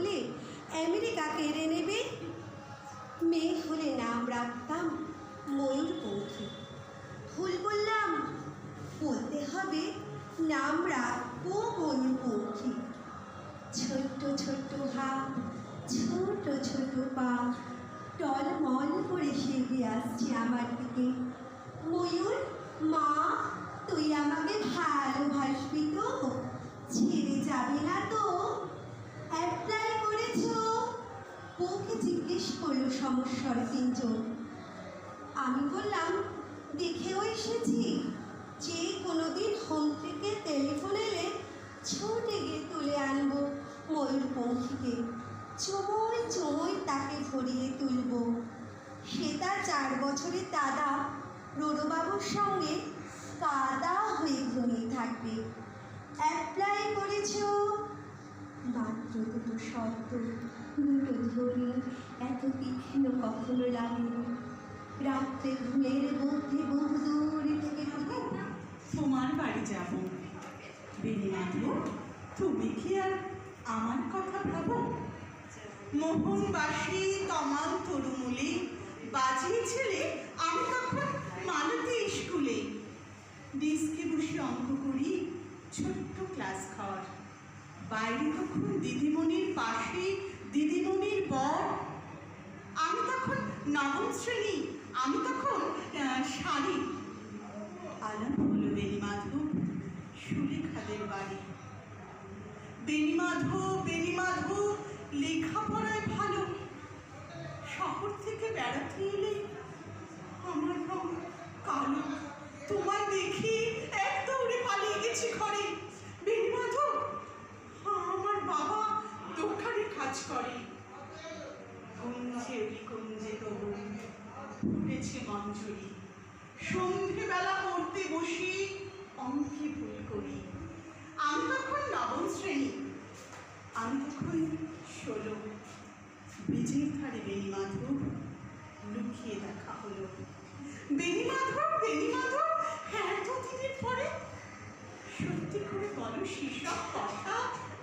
হলে আমেরিকা কেড়ে নেবে? মেয়ে হলে নাম রাখতাম ময়ূর পঙ্খী ভুল বললাম। বলতে হবে নাম রাখব ময়ূর পঙ্খী ছোট্ট ছোট্ট হাত ছোট ছোট পা, টলমল করে সেগে আসছে আমার দিকে। ময়ূর, মা, তুই আমাকে ভালোবাসবি তো? ছেড়ে যাবে না তো? সমস্যার তিনজন আমি বললাম, দেখেও এসেছি। যে কোনোদিন হোম থেকে টেলিফোন এলে ছুটে গিয়ে তুলে আনব ময়ূরপঙ্খীকে চময় চময় তাকে ভরিয়ে তুলব। সে তার চার বছরের দাদা রোডবাবুর সঙ্গে কাদা হয়ে ঘুমিয়ে থাকবে। অ্যাপ্লাই করেছ? শব্দ দুটো ধ্বনি এত তীক্ষ্ণ কখনো লাগেনি রাত্রে ঘুমের মধ্যে বহু দূর থেকে তোমার বাড়ি যাব। বেনিমাধব তুমি কি আর আমার কথা ভাবো? মোহনবাসী তমাল তরুমুলি বাজিয়েছিলে, আমি তখন মালতী স্কুলে। ডিস্কে বসে অঙ্ক করি, ছোট্ট ক্লাস ঘর। বাইরে পাশে দিদিমণির বর। আমি তখন নবম শ্রেণি, আমি তখন শাড়ি। আলাপ হলো বেণীমাধব সুলেখাদের বাড়ি। বেণীমাধব বেণীমাধব লেখাপড়ায় ভালো। শহর থেকে বেড়াতে এলে আমার রং কালো তোমায় দেখি এক দৌড়ে পালিয়ে গেছি ঘরে বেণীমাধব আমার বাবা দোকানে কাজ করে কুঞ্জে তবু ফুটেছে মঞ্জুরি। সন্ধেবেলা পড়তে বসি অঙ্কে ভুল করি। আমি তখন নবম শ্রেণি। আমি তখন ষোলো। ব্রিজের ধারে বেণীমাধব লুকিয়ে দেখা হলো। বেণীমাধব বেণীমাধব এতদিনের পরে? সত্যি করে বলো, সেসব কথা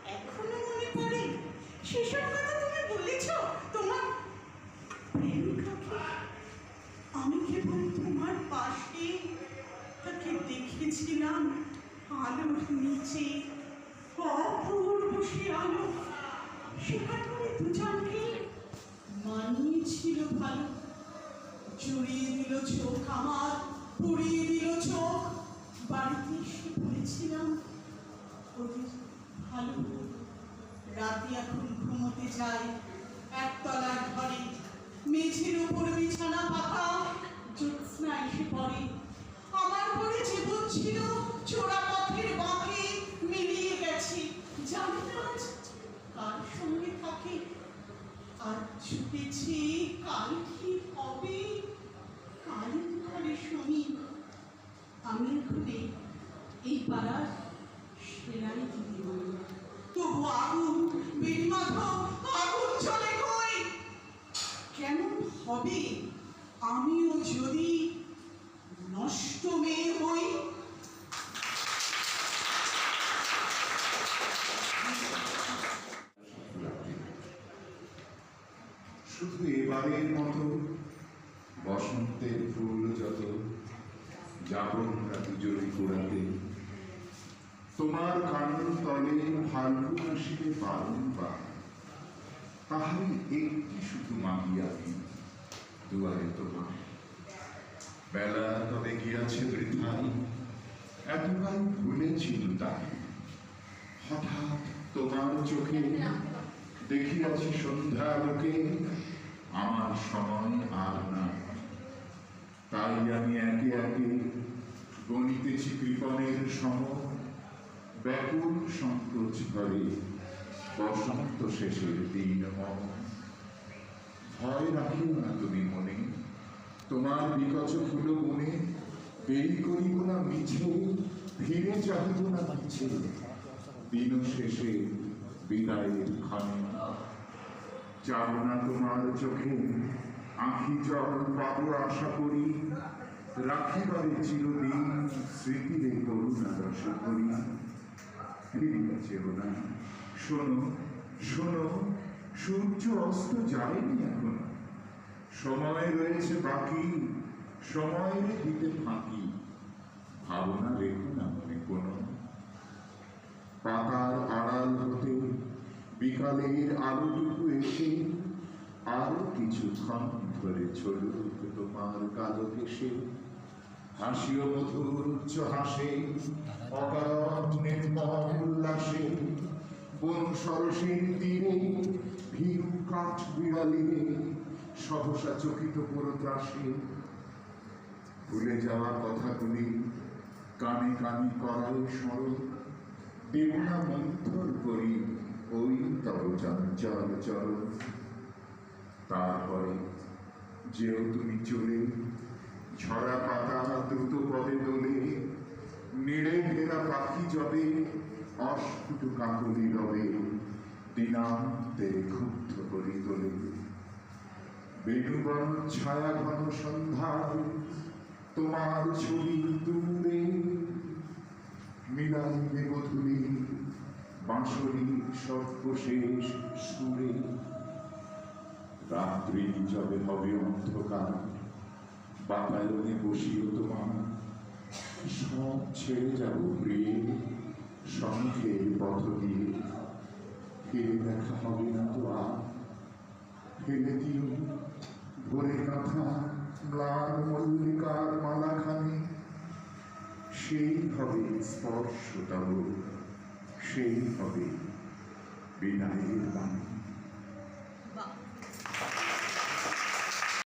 এখনও মনে পড়ে? সেসব কথা তুমি বলেছ? তোমার প্রেমিকাকে আমি কেবল তোমার পাশে তাকে দেখেছিলাম আলোর নিচে অপূর্ব সে আলো সেখানে দুজনকে মানিয়েছিল ভালো জড়িয়ে দিল চোখ আমার পুড়িয়ে দিল চোখ বাড়িতে এসে বলেছিলাম ওদের ভালো। রাতে এখন ঘুমোতে যাই, একতলার ঘরে মেঝের উপর বিছানা পাতা জ্যোৎস্না এসে পড়ে আমার পরে জীবন ছিল চোরা পথের বাঁকে মিলিয়ে গেছে। জানি না কার সঙ্গে থাকে আর ছুটেছি কাল কি হবে? কাল ঘরে শুনি আমি এখানে এই পাড়ার সেলাই দিদি তবু আগুন হবে আমিও যদি নষ্ট মেয়ে হই, শুধু এবারের মতো বসন্তের ফুল যত যাবন রাতি জড়ি গোড়াতে। তোমার কানন তলে ফাল্গুন আসিবে বা তাহারই একটি শুধু মাগিয়াবি দুয়ারে তোমার। বেলা তবে গিয়াছে বৃথাই এতকাল ভুলেছিল তাই। হঠাৎ তোমার চোখে দেখিয়াছি সন্ধ্যা লোকে, আমার সময় আর না তাই আমি একে একে গণিতেছি কৃপণের সম ব্যাকুল সংকোচ করে বসন্ত শেষের দিন মম তোমার বিকচ ফুল মনে, দেরি করিব না মিছে ফিরে যাহিব না মিছে। দিন শেষে বিদায়ের ক্ষণে। যাব না তোমার চোখে, আঁখি জল পাবো আশা করি। রাখিবারে চিরদিন স্মৃতিরে করুণা রস করি। ফিরিয়া যেও না। শোনো শোনো। সূর্য অস্ত যায়নি এখনও। সময় রয়েছে বাকি সময় দিতে ফাঁকি। ভাবনা রেখো না মনে কোনো। পাতার আড়াল হতে বিকালের আলোটুকু এসে আরও কিছুক্ষণ ধরে চলুক তোমার কালো ভেসে। হাসিও মধুর, উচ্চ হাসে, অকারণ উল্লাসে। বন সরসের তীরে ভীরু কাঠ বিড়ালিরে সহসা চকিত পুরোত্রাসে ভুলে যাওয়া কথাগুলি কানে কানে করাই স্মরণ। দেবনা মন্থর করি ওই তব চঞ্চল চল তারপরে যেও তুমি চলে, ঝরা পাতা দ্রুত পদে দোলে, নেড়ে ঘেরা পাখি জবে অস্ফুট কাকলি রবে দিনান্তে ক্ষুব্ধ করি তোলে। বেণুবন ছায়া ঘন সন্ধ্যায় তোমার ছবি দূরে মিলাইবে গধুলি বাঁশরি সর্বশেষ সুরে। রাত্রি যবে হবে অন্ধকার, বাতায়নে বসিও তোমার। সব ছেড়ে যাব প্রিয়ে সংখ্যের পথ ফিরে দেখা হবে না তো আর। ফেলে দিও। ভোরে কাঁথা লাল মল্লিকার মালাখানি। সেই হবে সেই হবে বিনায়ের বাণী।